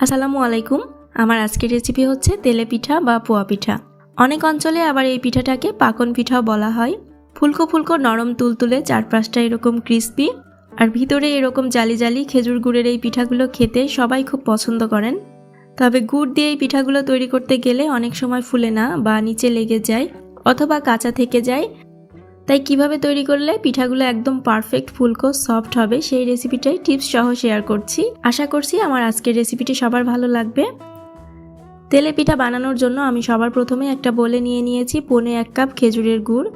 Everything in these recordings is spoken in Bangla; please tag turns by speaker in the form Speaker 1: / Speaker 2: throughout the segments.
Speaker 1: আসসালামু আলাইকুম আমার আজকের রেসিপি হচ্ছে তেলে পিঠা বা পোয়া পিঠা। অনেক অঞ্চলে আবার এই পিঠাটাকে পাকন পিঠাও বলা হয়। ফুলকো ফুলকো নরম তুলতুলে চারপাশটা এরকম ক্রিস্পি আর ভিতরে এরকম জালি জালি খেজুর গুড়ের এই পিঠাগুলো খেতে সবাই খুব পছন্দ করেন। তবে গুড় দিয়ে এই পিঠাগুলো তৈরি করতে গেলে অনেক সময় ফুলে না বা নিচে লেগে যায় অথবা কাঁচা থেকে যায়। তাই কীভাবে তৈরি করলে পিঠাগুলো একদম পারফেক্ট ফুলকো সফট হবে সেই রেসিপিটাই টিপস সহ শেয়ার করছি। আশা করছি আমার আজকের রেসিপিটি সবার ভালো লাগবে। তেলে পিঠা বানানোর জন্য আমি সবার প্রথমে একটা বলে নিয়ে নিয়েছি পনে এক কাপ খেজুরের গুড়।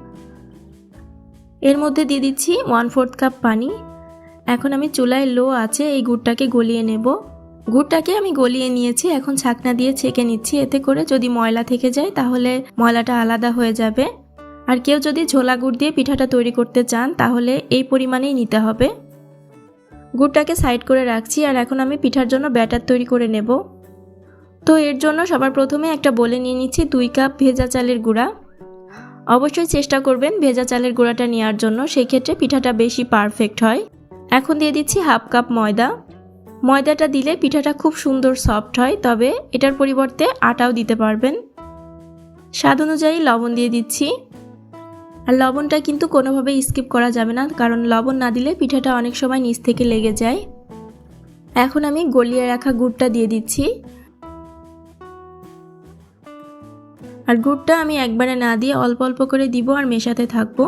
Speaker 1: এর মধ্যে দিয়ে দিচ্ছি ওয়ান ফোর্থ কাপ পানি। এখন আমি চুলায় লো আছে এই গুড়টাকে গলিয়ে নেব। গুড়টাকে আমি গলিয়ে নিয়েছি, এখন ছাকনা দিয়ে ছেঁকে নিচ্ছি। এতে করে যদি ময়লা থেকে যায় তাহলে ময়লাটা আলাদা হয়ে যাবে। আর কেউ যদি ঝোলা গুড় দিয়ে পিঠাটা তৈরি করতে চান, তাহলে এই পরিমাণেই নিতে হবে। গুড়টাকে সাইড করে রাখছি আর এখন আমি পিঠার জন্য ব্যাটার তৈরি করে নেব। তো এর জন্য সবার প্রথমে একটা বলে নিয়ে নিচ্ছি দুই কাপ ভেজা চালের গুঁড়া। অবশ্যই চেষ্টা করবেন ভেজা চালের গুঁড়াটা নেওয়ার জন্য সেই ক্ষেত্রে পিঠাটা বেশি পারফেক্ট হয়। এখন দিয়ে দিচ্ছি হাফ কাপ ময়দা। ময়দাটা দিলে পিঠাটা খুব সুন্দর সফট হয়, তবে এটার পরিবর্তে আটাও দিতে পারবেন। স্বাদ অনুযায়ী লবণ দিয়ে দিচ্ছি। আর লবণটা কিন্তু কোনোভাবে স্কিপ করা যাবে না, কারণ লবণ না দিলে পিঠাটা অনেক সময় নিচ থেকে লেগে যায়। এখন আমি গলিয়ে রাখা গুড়টা দিয়ে দিচ্ছি। আর গুড়টা আমি একবারে না দিয়ে অল্প অল্প করে দিব আর মেশাতে থাকব।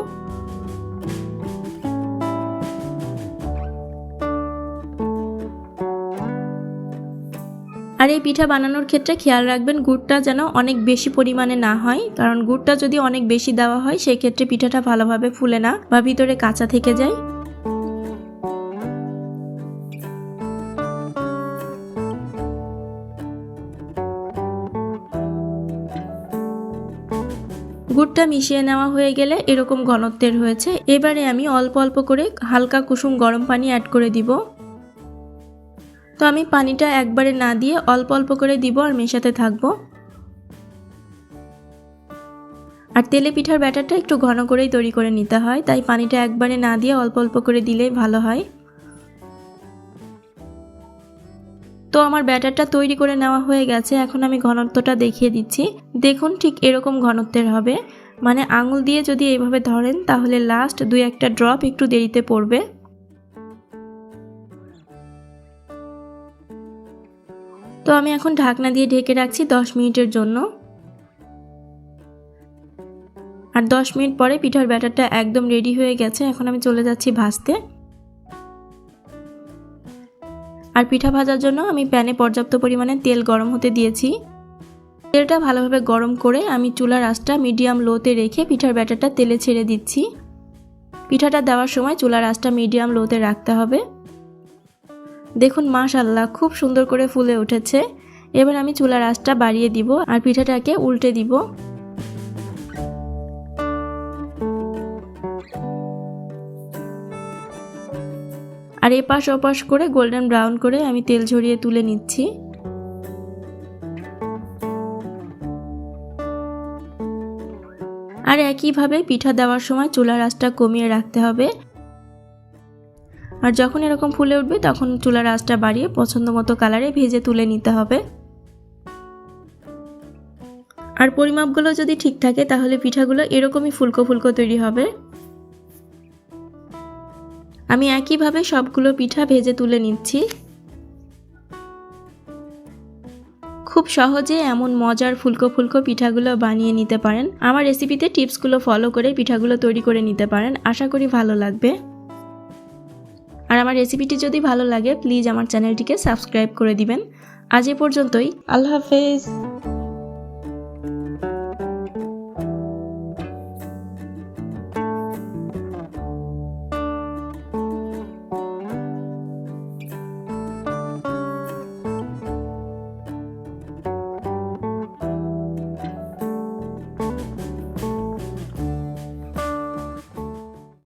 Speaker 1: আর এই পিঠা বানানোর ক্ষেত্রে খেয়াল রাখবেন গুড়টা যেন অনেক বেশি পরিমাণে না হয়। কারণ গুড়টা যদি অনেক বেশি দেওয়া হয় সেই ক্ষেত্রে পিঠাটা ভালোভাবে ফুলে না বা ভিতরে কাঁচা থেকে যায়। গুড়টা মিশিয়ে নেওয়া হয়ে গেলে এরকম ঘনত্বের হয়েছে। এবারে আমি অল্প অল্প করে হালকা কুসুম গরম পানি অ্যাড করে দিব। তো আমি পানিটা একবারে না দিয়ে অল্প অল্প করে দিব আর মেশাতে থাকব। আর তেলে পিঠার ব্যাটারটা একটু ঘন করেই তৈরি করে নিতে হয়, তাই পানিটা একবারে না দিয়ে অল্প অল্প করে দিলেই ভালো হয়। তো আমার ব্যাটারটা তৈরি করে নেওয়া হয়ে গেছে, এখন আমি ঘনত্বটা দেখিয়ে দিচ্ছি। দেখুন ঠিক এরকম ঘনত্বের হবে। মানে আঙুল দিয়ে যদি এইভাবে ধরেন, তাহলে লাস্ট দুই একটা ড্রপ একটু দেরিতে পড়বে। তো আমি এখন ঢাকনা দিয়ে ঢেকে রাখছি দশ মিনিটের জন্য। আর দশ মিনিট পরে পিঠার ব্যাটারটা একদম রেডি হয়ে গেছে, এখন আমি চলে যাচ্ছি ভাজতে। আর পিঠা ভাজার জন্য আমি প্যানে পর্যাপ্ত পরিমাণে তেল গরম হতে দিয়েছি। তেলটা ভালোভাবে গরম করে আমি চুলার আঁচটা মিডিয়াম লোতে রেখে পিঠার ব্যাটারটা তেলে ছেড়ে দিচ্ছি। পিঠাটা দেওয়ার সময় চুলার আঁচটা মিডিয়াম লোতে রাখতে হবে। দেখুন মাশাল্লাহ খুব সুন্দর করে ফুলে উঠেছে। এবার আমি চুলার আঁচটা বাড়িয়ে দিব আর পিঠাটাকে উল্টে দিব। আর এপাশ ওপাশ করে গোল্ডেন ব্রাউন করে আমি তেল ঝরিয়ে তুলে নিচ্ছি। আর একইভাবে পিঠা দেওয়ার সময় চুলার আঁচটা কমিয়ে রাখতে হবে। আর যখন এরকম ফুলে উঠবে, তখন চুলার আঁচটা বাড়িয়ে পছন্দ মতো কালারে ভেজে তুলে নিতে হবে। আর পরিমাপগুলো যদি ঠিক থাকে, তাহলে পিঠাগুলো এরকমই ফুলকো ফুলকো তৈরি হবে। আমি একইভাবে সবগুলো পিঠা ভেজে তুলে নিচ্ছি। খুব সহজে এমন মজার ফুলকো ফুলকো পিঠাগুলো বানিয়ে নিতে পারেন। আমার রেসিপিতে টিপসগুলো ফলো করে পিঠাগুলো তৈরি করে নিতে পারেন। আশা করি ভালো লাগবে। আর আমার রেসিপিটি যদি ভালো লাগে প্লিজ আমার চ্যানেলটিকে সাবস্ক্রাইব করে দিবেন। আজ এ পর্যন্তই। আল্লাহ হাফেজ।